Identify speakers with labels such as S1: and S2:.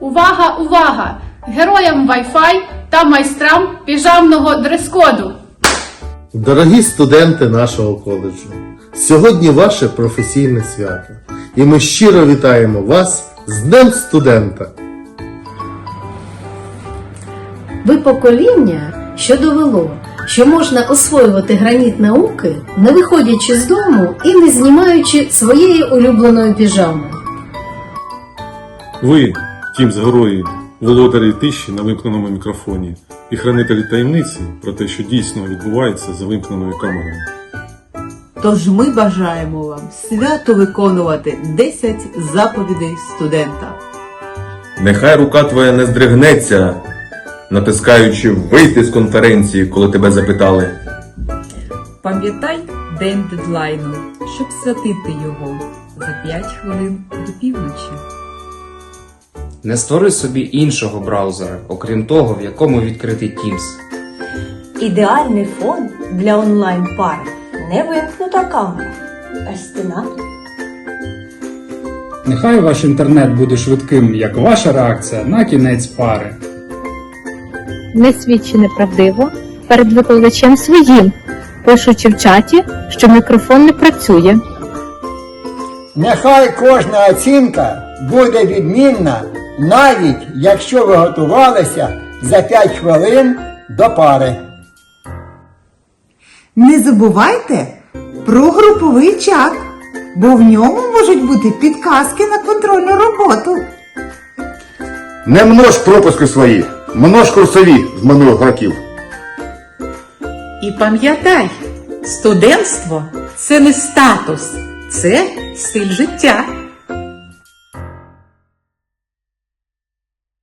S1: Увага, увага! Героям Wi-Fi та майстрам піжамного дрес-коду!
S2: Дорогі студенти нашого коледжу, сьогодні ваше професійне свято, і ми щиро вітаємо вас з Днем студента!
S3: Ви покоління, що довело, що можна освоювати граніт науки, не виходячи з дому і не знімаючи своєї улюбленої піжами.
S4: Ви, тім з герої, володарі тиші на вимкненому мікрофоні і хранителі таємниці про те, що дійсно відбувається за вимкненою камерою.
S5: Тож ми бажаємо вам свято виконувати 10 заповідей студента.
S6: Нехай рука твоя не здригнеться, натискаючи вийти з конференції, коли тебе запитали.
S7: Пам'ятай день дедлайну, щоб святити його за 5 хвилин до півночі.
S8: Не створи собі іншого браузера, окрім того, в якому відкритий Teams.
S9: Ідеальний фон для онлайн-пари не вимкнута камера, а стіна.
S10: Нехай ваш інтернет буде швидким, як ваша реакція на кінець пари.
S11: не свідчи неправдиво перед викладачем своїм, пишучи в чаті, що мікрофон не працює.
S12: Нехай кожна оцінка буде відмінна, навіть якщо ви готувалися за 5 хвилин до пари.
S5: Не забувайте про груповий чат, бо в ньому можуть бути підказки на контрольну роботу.
S13: Не множ пропуски свої, множ курсові з минулих років.
S7: І пам'ятай, студентство це не статус, це стиль життя.